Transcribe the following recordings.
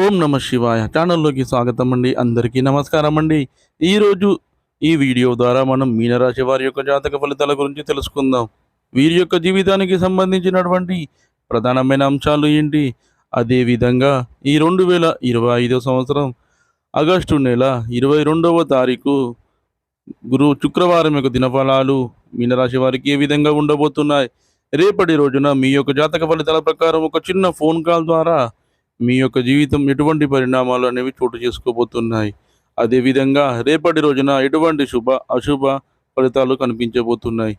ఓం నమ శివాయ ఛానల్లోకి స్వాగతం అండి. అందరికీ నమస్కారం అండి. ఈరోజు ఈ వీడియో ద్వారా మనం మీనరాశి వారి యొక్క జాతక ఫలితాల గురించి తెలుసుకుందాం. వీరి యొక్క జీవితానికి సంబంధించినటువంటి ప్రధానమైన అంశాలు ఏంటి? అదేవిధంగా ఈ రెండు వేల ఇరవై ఐదో సంవత్సరం ఆగస్టు నెల ఇరవై రెండవ తారీఖు గురు శుక్రవారం యొక్క దినఫలాలు మీనరాశి వారికి ఏ విధంగా ఉండబోతున్నాయి? రేపటి రోజున మీ యొక్క జాతక ఫలితాల ప్రకారం ఒక చిన్న ఫోన్ కాల్ ద్వారా మీ యొక్క జీవితం ఎటువంటి పరిణామాలు అనేవి చోటు చేసుకోబోతున్నాయి. అదేవిధంగా రేపటి రోజున ఎటువంటి శుభ అశుభ ఫలితాలు కనిపించబోతున్నాయి.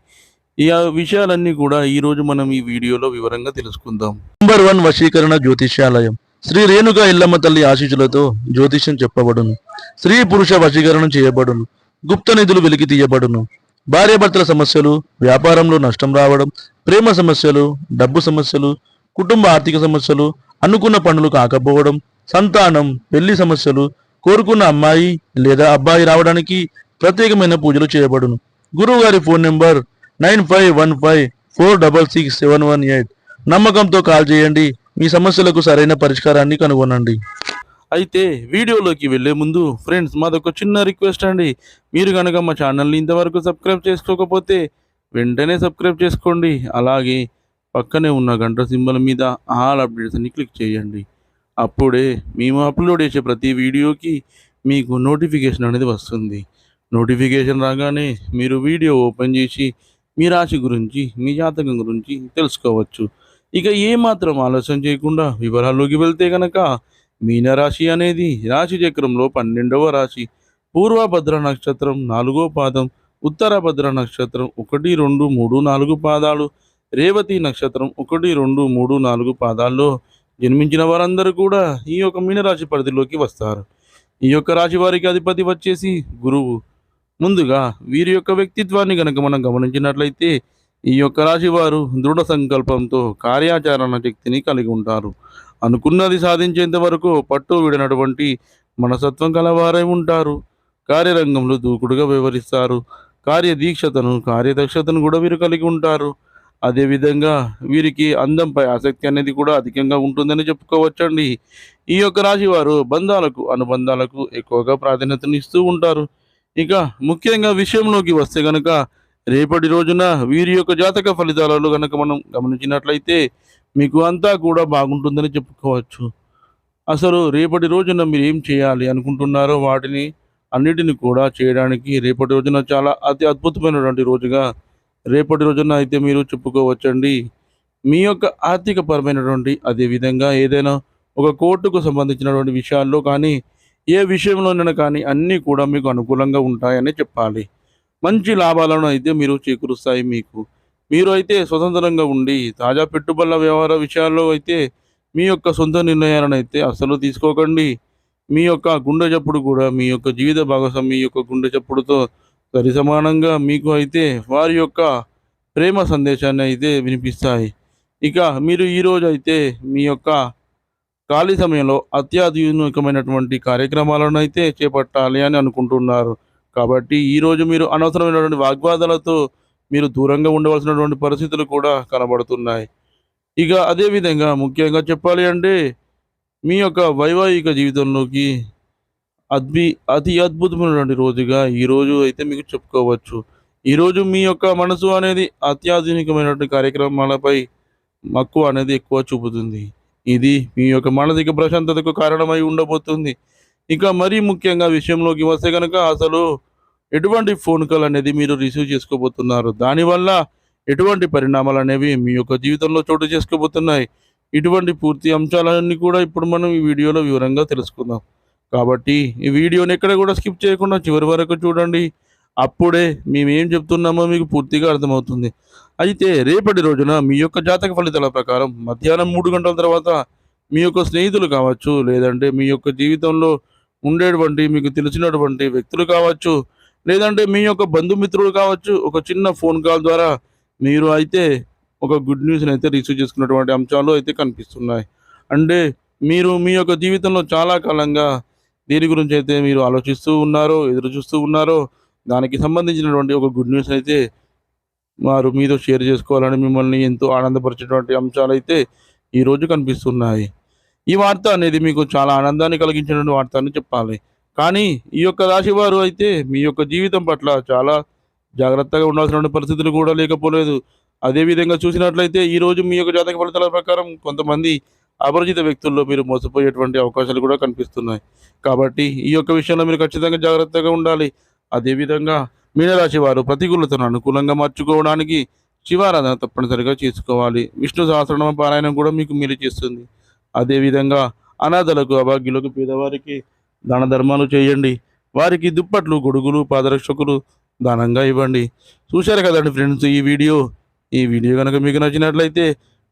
ఈ విషయాలన్నీ కూడా ఈ రోజు మనం ఈ వీడియోలో వివరంగా తెలుసుకుందాం. నంబర్ వన్ వశీకరణ జ్యోతిష్యాలయం. శ్రీ రేణుక ఇల్లమ్మ తల్లి ఆశీస్సులతో జ్యోతిష్యం చెప్పబడును. స్త్రీ పురుష వశీకరణం చేయబడును. గుప్త నిధులు వెలికి తీయబడును. భార్యాభర్తల సమస్యలు వ్యాపారంలో నష్టం రావడం ప్రేమ సమస్యలు డబ్బు సమస్యలు కుటుంబ ఆర్థిక సమస్యలు అనుకున్న పనులు కాకపోవడం సంతానం పెళ్ళి సమస్యలు కోరుకున్న అమ్మాయి లేదా అబ్బాయి రావడానికి ప్రత్యేకమైన పూజలు చేయబడును. గురువు గారి phone number nine five one five four double six seven one eight. నమ్మకంతో కాల్ చేయండి మీ సమస్యలకు సరైన పరిష్కారాన్ని కనుగొనండి. అయితే వీడియోలోకి వెళ్ళే ముందు ఫ్రెండ్స్ మాదొక చిన్న రిక్వెస్ట్ అండి. మీరు కనుక మా ఛానల్ని ఇంతవరకు సబ్స్క్రైబ్ చేసుకోకపోతే వెంటనే సబ్స్క్రైబ్ చేసుకోండి. అలాగే పక్కనే ఉన్న గంట సింబల్ మీద ఆల్ అప్డేట్స్ అని క్లిక్ చేయండి. అప్పుడే మేము అప్లోడ్ చేసే ప్రతి వీడియోకి మీకు నోటిఫికేషన్ అనేది వస్తుంది. నోటిఫికేషన్ రాగానే మీరు వీడియో ఓపెన్ చేసి మీ రాశి గురించి మీ జాతకం గురించి తెలుసుకోవచ్చు. ఇక ఏమాత్రం ఆలస్యం చేయకుండా వివరాల్లోకి వెళ్తే కనుక మీనరాశి అనేది రాశి చక్రంలో పన్నెండవ రాశి. పూర్వభద్ర నక్షత్రం నాలుగో పాదం ఉత్తరభద్ర నక్షత్రం ఒకటి రెండు మూడు నాలుగు పాదాలు రేవతి నక్షత్రం ఒకటి రెండు మూడు నాలుగు పాదాల్లో జన్మించిన వారందరూ కూడా ఈ యొక్క మీనరాశి పరిధిలోకి వస్తారు. ఈ యొక్క రాశి వారికి అధిపతి వచ్చేసి గురువు. ముందుగా వీరి యొక్క వ్యక్తిత్వాన్ని కనుక మనం గమనించినట్లయితే ఈ యొక్క రాశి వారు దృఢ సంకల్పంతో కార్యాచరణ శక్తిని కలిగి ఉంటారు. అనుకున్నది సాధించేంత వరకు పట్టు విడినటువంటి మనసత్వం కలవారై ఉంటారు. కార్యరంగంలో దూకుడుగా వ్యవహరిస్తారు. కార్యదీక్షతను కార్యదక్షతను కూడా వీరు కలిగి ఉంటారు. అదేవిధంగా వీరికి అందంపై ఆసక్తి అనేది కూడా అధికంగా ఉంటుందని చెప్పుకోవచ్చండి. ఈ యొక్క రాశి వారు బంధాలకు అనుబంధాలకు ఎక్కువగా ప్రాధాన్యతను ఇస్తూ ఉంటారు. ఇక ముఖ్యంగా విషయంలోకి వస్తే గనక రేపటి రోజున వీరి యొక్క జాతక ఫలితాలలో కనుక మనం గమనించినట్లయితే మీకు అంతా కూడా బాగుంటుందని చెప్పుకోవచ్చు. అసలు రేపటి రోజున మీరు ఏం చేయాలి అనుకుంటున్నారో వాటిని అన్నిటిని కూడా చేయడానికి రేపటి రోజున చాలా అతి అద్భుతమైనటువంటి రోజుగా రేపటి రోజున అయితే మీరు చెప్పుకోవచ్చండి. మీ యొక్క ఆర్థిక పరమైనటువంటి అదేవిధంగా ఏదైనా ఒక కోర్టుకు సంబంధించినటువంటి విషయాల్లో కానీ ఏ విషయంలోనైనా కానీ అన్నీ కూడా మీకు అనుకూలంగా ఉంటాయని చెప్పాలి. మంచి లాభాలను అయితే మీరు చేకూరుస్తాయి మీకు. మీరు అయితే స్వతంత్రంగా ఉండి తాజా పెట్టుబడుల వ్యవహార విషయాల్లో అయితే మీ యొక్క సొంత నిర్ణయాలను అయితే అస్సలు తీసుకోకండి. మీ యొక్క గుండె చప్పుడు కూడా మీ యొక్క జీవిత భాగస్వామి మీ యొక్క గుండె చప్పుడుతో సరి సమానంగా మీకు అయితే వారి యొక్క ప్రేమ సందేశాన్ని అయితే వినిపిస్తాయి. ఇక మీరు ఈరోజు అయితే మీ యొక్క ఖాళీ సమయంలో అత్యాధునికమైనటువంటి కార్యక్రమాలను అయితే చేపట్టాలి అని అనుకుంటున్నారు. కాబట్టి ఈరోజు మీరు అనవసరమైనటువంటి వాగ్వాదాలతో మీరు దూరంగా ఉండవలసినటువంటి పరిస్థితులు కూడా కనబడుతున్నాయి. ఇక అదేవిధంగా ముఖ్యంగా చెప్పాలి అంటే మీ యొక్క వైవాహిక జీవితంలోకి అద్భి అతి అద్భుతమైనటువంటి రోజుగా ఈ రోజు అయితే మీకు చెప్పుకోవచ్చు. ఈరోజు మీ యొక్క మనసు అనేది అత్యాధునికమైనటువంటి కార్యక్రమాలపై మక్కువ అనేది ఎక్కువ చూపుతుంది. ఇది మీ యొక్క మానసిక ప్రశాంతతకు కారణమై ఉండబోతుంది. ఇక మరీ ముఖ్యంగా విషయంలోకి వస్తే కనుక అసలు ఎటువంటి ఫోన్ కాల్ అనేది మీరు రిసీవ్ చేసుకోబోతున్నారు? దానివల్ల ఎటువంటి పరిణామాలు అనేవి మీ యొక్క జీవితంలో చోటు చేసుకోబోతున్నాయి? ఇటువంటి పూర్తి అంశాలన్నీ కూడా ఇప్పుడు మనం ఈ వీడియోలో వివరంగా తెలుసుకుందాం. కాబట్టి ఈ వీడియోని ఎక్కడ కూడా స్కిప్ చేయకుండా చివరి వరకు చూడండి. అప్పుడే మేము ఏం చెప్తున్నామో మీకు పూర్తిగా అర్థమవుతుంది. అయితే రేపటి రోజున మీ యొక్క జాతక ఫలితాల ప్రకారం మధ్యాహ్నం మూడు గంటల తర్వాత మీ యొక్క స్నేహితులు కావచ్చు లేదంటే మీ యొక్క జీవితంలో ఉండేటువంటి మీకు తెలిసినటువంటి వ్యక్తులు కావచ్చు లేదంటే మీ యొక్క బంధుమిత్రులు కావచ్చు ఒక చిన్న ఫోన్ కాల్ ద్వారా మీరు అయితే ఒక గుడ్ న్యూస్ని అయితే రిసీవ్ చేసుకున్నటువంటి అంశాలు అయితే కనిపిస్తున్నాయి. అంటే మీరు మీ యొక్క జీవితంలో చాలా కాలంగా దీని గురించి అయితే మీరు ఆలోచిస్తూ ఉన్నారో ఎదురు చూస్తూ ఉన్నారో దానికి సంబంధించినటువంటి ఒక గుడ్ న్యూస్ అయితే వారు మీతో షేర్ చేసుకోవాలని మిమ్మల్ని ఎంతో ఆనందపరిచేటువంటి అంశాలు అయితే ఈరోజు కనిపిస్తున్నాయి. ఈ వార్త అనేది మీకు చాలా ఆనందాన్ని కలిగించినటువంటి వార్త అని చెప్పాలి. కానీ ఈ యొక్క రాశి వారు అయితే మీ యొక్క జీవితం పట్ల చాలా జాగ్రత్తగా ఉండాల్సిన పరిస్థితులు కూడా లేకపోలేదు. అదేవిధంగా చూసినట్లయితే ఈ రోజు మీ యొక్క జాతక ఫలితాల ప్రకారం కొంతమంది అపరిచిత వ్యక్తుల్లో మీరు మోసపోయేటువంటి అవకాశాలు కూడా కనిపిస్తున్నాయి. కాబట్టి ఈ యొక్క విషయంలో మీరు ఖచ్చితంగా జాగ్రత్తగా ఉండాలి. అదేవిధంగా మీనరాశి వారు ప్రతికూలతను అనుకూలంగా మార్చుకోవడానికి శివారాధన తప్పనిసరిగా చేసుకోవాలి. విష్ణు సహస్రనామ పారాయణం కూడా మీకు మీరు చేస్తుంది. అదేవిధంగా అనాథలకు అభాగ్యులకు పేదవారికి దాన ధర్మాలు చేయండి. వారికి దుప్పట్లు గొడుగులు పాదరక్షకులు దానంగా ఇవ్వండి. చూశారు కదండి ఫ్రెండ్స్ ఈ వీడియో. ఈ వీడియో కనుక మీకు నచ్చినట్లయితే